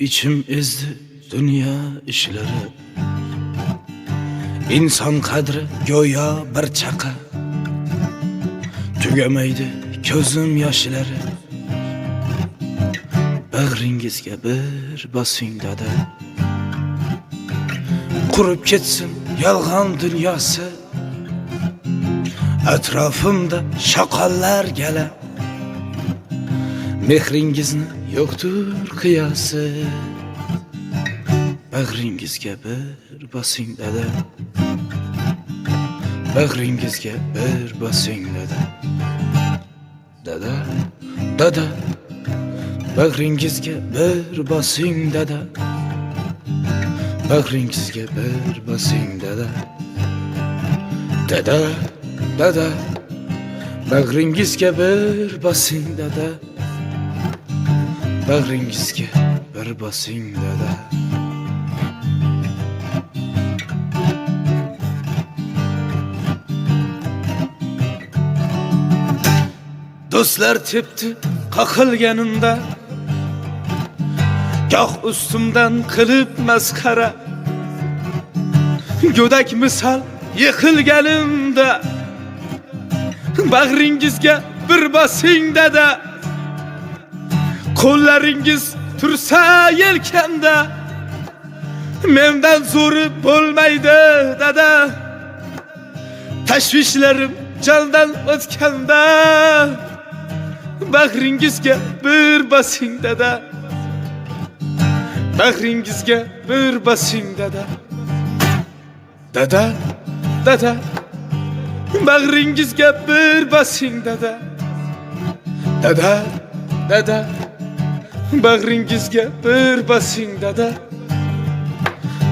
İçim ezdi dünya işleri. İnsan kadri go'yo bir chaqa Tugamaydi ko'zim yoshlari Bag'ringizga bir bosing dada Qurib ketsin yolg'on dunyosi Atrofimda shoqollar gala Mehringizni yo'qdir qiyosi Bag'ringizga bir bosing dada. Bag'ringizga bir bosing dada. Dada dada. Bag'ringizga bir bosing dada. Bag'ringizga bir bosing dada. Dada dada. Bag'ringizga bir bosing Bag'ringizga bir bosing dada Do'stlar tepdi qaqilganimda Goh ustimdan qilib masxara Go'dak misal yiqilganimda Bag'ringizga bir bosing dada Qo'llaringiz tursa yelkamda Mendan zo'ri bo'lmaydi dada Tashvishlarim jondan o'tganda Bag'ringizga bir bosing dada Bag'ringizga bir bosing dada Dada dada Bag'ringizga bir bosing dada Dada dada Bag'ringizga bir bosing dada.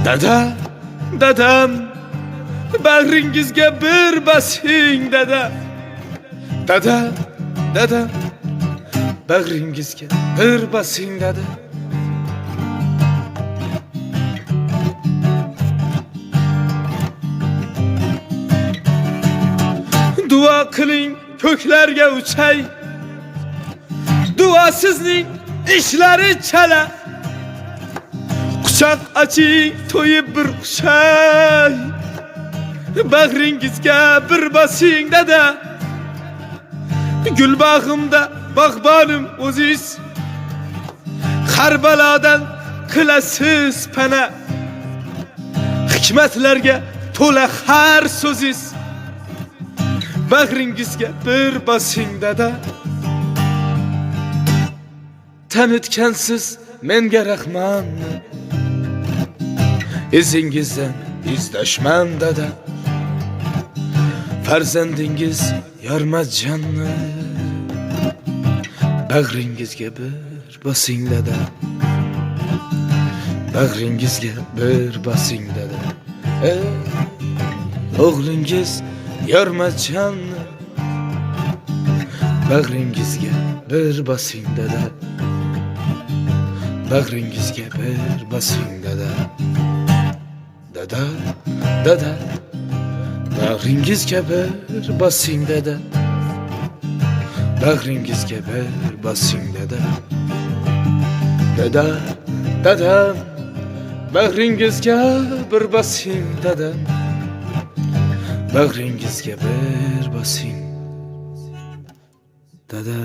Dada dadam. Bag'ringizga bir bosing dada. Dada dada. Bag'ringizga bir bosing dada. Duo qiling ko'klarga uchay Duosizning ishlari chala Quchoq oching to'yib bir qushay Bag'ringizga bir bosing dada Gulbog'imda bog'bonim o'ziz Har balodan qilasiz pana Hikmatlarga to'la har so'ziz Bag'ringizga bir bosing dada Tanitgansiz menga rahmonni Izingizdan izdashman dada Farzandingiz Yormatjonni Bag'ringizga bir bosing dada Bag'ringizga bir bosing dada Ey o'g'lingiz Yormatjonni Bag'ringizga bir bosing dada Bag'ringizga bir bosing dada Dada. Dada Bag'ringizga bir bosing dada. Bag'ringizga bir bosing dada. Dada dada. Bag'ringizga bir bosing dada. Bag'ringizga bir bosing Dada